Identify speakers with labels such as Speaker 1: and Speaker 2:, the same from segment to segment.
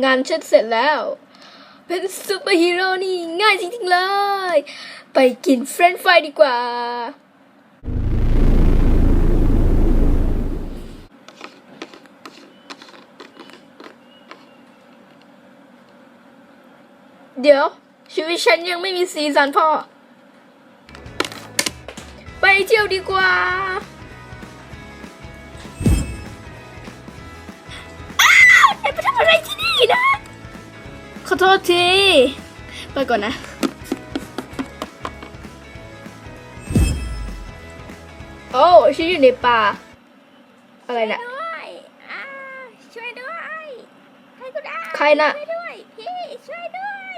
Speaker 1: งานฉันเสร็จแล้ว เป็นซูเปอร์ฮีโร่นี่ง่ายจริงๆเลย ไปกินเฟรนช์ฟรายดีกว่า เดี๋ยว ชีวิตฉันยังไม่มีสีสันพอ ไปเที่ยวดีกว่า อโทษที ไปก่อนนะ โอ้ฉันอยู่ในป่า อะไรนะ
Speaker 2: ด้วยอ่าช่วยด้วย ใครก็ได้
Speaker 1: ใครน่ะ
Speaker 2: ช่วยด้วย พี่ ช่วยด้วย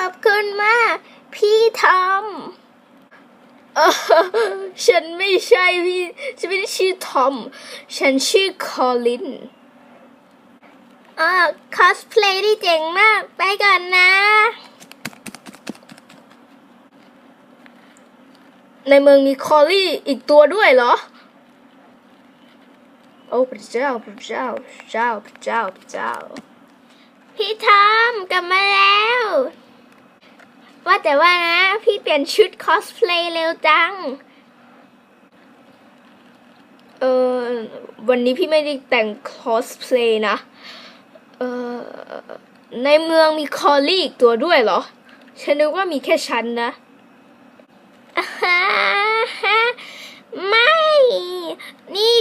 Speaker 2: อบคุณมาก พี่ทอม
Speaker 1: อฉันไม่ใช่พี่ฉันไม่ได้ชื่อทอม ฉันชื่อคอลิน
Speaker 2: เออคอสเพลย์ที่เจ๋งมาก ไปก่อนนะ
Speaker 1: ในเมืองมีคอลลี่อีกตัวด้วยเหรอ โอ้พระเจ้าพระเจ้าพระเจ้าพระเจ้าพระเจ้า
Speaker 2: พี่ทอมกลับ แต่ว่านะ พี่เปลี่ยนชุดคอสเพลย์เร็วจัง
Speaker 1: เออวันนี้พี่ไม่ได้แต่งคอสเพลย์นะ เออในเมืองมีคอลลี่อีกตัวด้วยเหรอ ฉันนึกว่ามีแค่ฉันนะ
Speaker 2: อ่าฮะไม่ นี่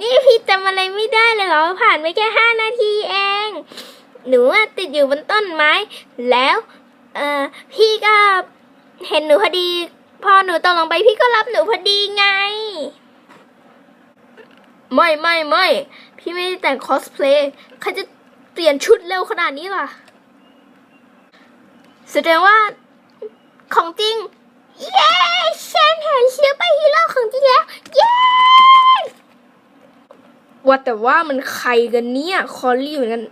Speaker 2: นี่พี่จำอะไรไม่ได้เลยเหรอ ผ่านไปแค่ห้านาทีเอง หนูติดอยู่บนต้นไม้ แล้ว เออพี่ก็เห็นหนูพอดี พอหนูตกลงไปพี่ก็รับหนูพอดีไง
Speaker 1: ไม่ไม่ไม่พี่ไม่ได้แต่งคอสเพลย์ใครจะเปลี่ยนชุดเร็วขนาดนี้ล่ะ
Speaker 2: แสดงว่าของจริง เย้ฉันเห็นซูเปอร์ฮีโร่ของจริงแล้ว เย้
Speaker 1: ว่าแต่ว่ามันใครกันเนี่ย คอลลี่เหมือนกัน